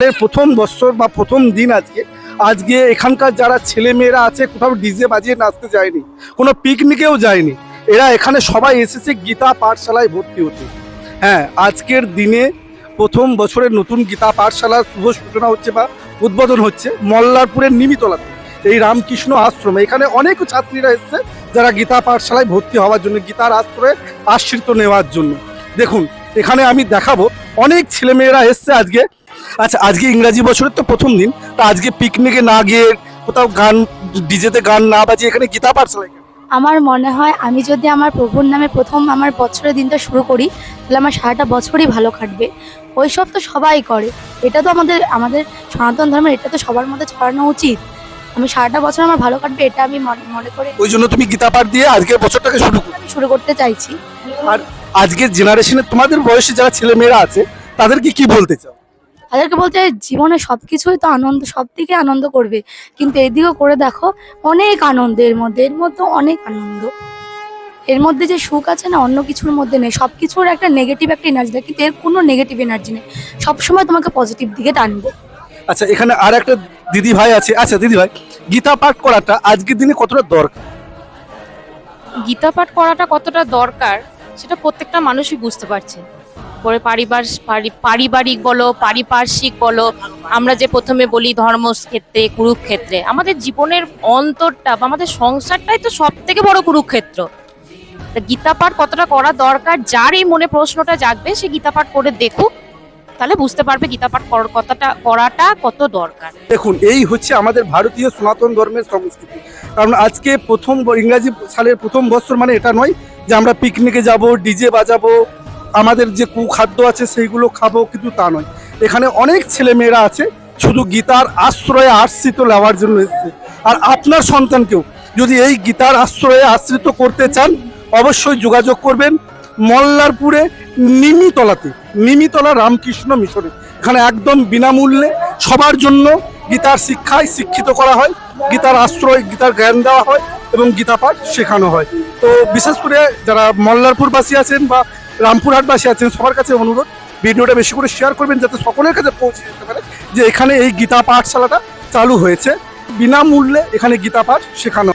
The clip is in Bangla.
প্রথম বছর বা প্রথম দিন আজকে আজকে এখানকার যারা ছেলে মেয়েরা আছে, কোথাও ডিজে বাজিয়ে নাচতে যায়নি, কোনো পিকনিকেও যায়নি, এরা এখানে সবাই এসেছে গীতা পাঠশালায় ভর্তি হতে। হ্যাঁ আজকের দিনে প্রথম বছরের নতুন গীতা পাঠশালার শুভ সূচনা হচ্ছে বা উদ্বোধন হচ্ছে মল্লারপুরের নিমিতলাতে, এই রামকৃষ্ণ আশ্রম। এখানে অনেক ছাত্রীরা এসেছে যারা গীতা পাঠশালায় ভর্তি হওয়ার জন্য, গীতার আশ্রয়ে আশ্রিত নেওয়ার জন্য। দেখুন এখানে আমি দেখাবো। অনেক ছেলেমেয়েরা এসছে আজকে। আচ্ছা আজকে ইংরাজি বছরের তো প্রথম দিন। তা আজকে পিকনিকে না গিয়ে কোথাও গান ডিজেতে গান না বাজিয়ে এখানে গীতা পাঠশালায়? আমার মনে হয় আমি যদি আমার প্রভুর নামে প্রথম আমার বছরের দিনটা শুরু করি তাহলে আমার সারাটা বছরই ভালো কাটবে। ওইসব তো সবাই করে। এটা তো আমাদের আমাদের সনাতন ধর্মের এটা তো সবার মধ্যে ছড়ানো উচিত। আমি সারাটা বছর আমার ভালো কাটবে এটা আমি মনে মনে করে ওই জন্য তুমি গীতা পাঠ দিয়ে আজকের বছরটাকে শুরু শুরু করতে চাইছি। আর আজকের জেনারেশনে তোমাদের বয়সে যারা ছেলেমেয়েরা আছে তাদেরকে কি বলতে চাও? তাদেরকে বলতে চাই, জীবনে সব কিছুই তো আনন্দ সব দিকে আনন্দ করবে। কিন্তু এদিকেও করে দেখো অনেক আনন্দ এর মধ্যে এর মধ্যে অনেক আনন্দ। এর মধ্যে যে সুখ আছে না অন্য কিছুর মধ্যে নেই। সব কিছুর একটা নেগেটিভ একটা এনার্জি থাকে কিন্তু এর কোনো নেগেটিভ এনার্জি নেই। সবসময় তোমাকে পজিটিভ দিকে টানবে। আচ্ছা এখানে আর একটা দিদি ভাই আছে। আচ্ছা দিদি ভাই গীতা পাঠ করাটা আজকের দিনে কতটা দরকার? গীতা পাঠ করাটা কতটা দরকার? সেটা প্রত্যেকটা মানুষই বুঝতে পারছে। পরে পারিবারিক পারিবারিক বলো, পারিপার্শ্বিক বলো, আমরা যে প্রথমে বলি ধর্মক্ষেত্রে, কুরুক্ষেত্রে, আমাদের জীবনের অন্তরটা বা আমাদের সংসারটাই তো সব থেকে বড় কুরুক্ষেত্র। তা গীতা পাঠ কতটা করা দরকার, যার এই মনে প্রশ্নটা জাগবে, সে গীতা পাঠ করে দেখুক, তাহলে বুঝতে পারবে গীতা পাঠ করার কতটা, করাটা কত দরকার। দেখুন, এই হচ্ছে আমাদের ভারতীয় সনাতন ধর্মের সংস্কৃতি। কারণ আজকে প্রথম ইংরাজি সালের প্রথম বছর মানে এটা নয় যে আমরা পিকনিকে যাব ডিজে বাজাবো, আমাদের যে কুখাদ্য আছে সেইগুলো খাব, কিন্তু তা নয়। এখানে অনেক ছেলে মেয়েরা আছে, শুধু গীতার আশ্রয়ে আশ্রিত নেওয়ার জন্য এসেছে। আর আপনার সন্তানকেও, যদি এই গীতার আশ্রয়ে আশ্রিত করতে চান, অবশ্যই যোগাযোগ করবেন মল্লারপুরে নিমিতলাতে, নিমিতলা রামকৃষ্ণ মিশনে। এখানে একদম বিনামূল্যে সবার জন্য গীতার শিক্ষায় শিক্ষিত করা হয়, গীতার আশ্রয়, গীতার জ্ঞান দেওয়া হয়। এবং গীতা পাঠ শেখানো হয়। তো বিশেষ করে যারা মল্লারপুরবাসী আছেন বা রামপুরহাটবাসী আছেন, সবার কাছে অনুরোধ, ভিডিওটা বেশি করে শেয়ার করবেন যাতে সকলের কাছে পৌঁছে যেতে পারে যে এখানে এই গীতা পাঠশালাটা চালু হয়েছে। বিনামূল্যে এখানে গীতা পাঠ শেখানো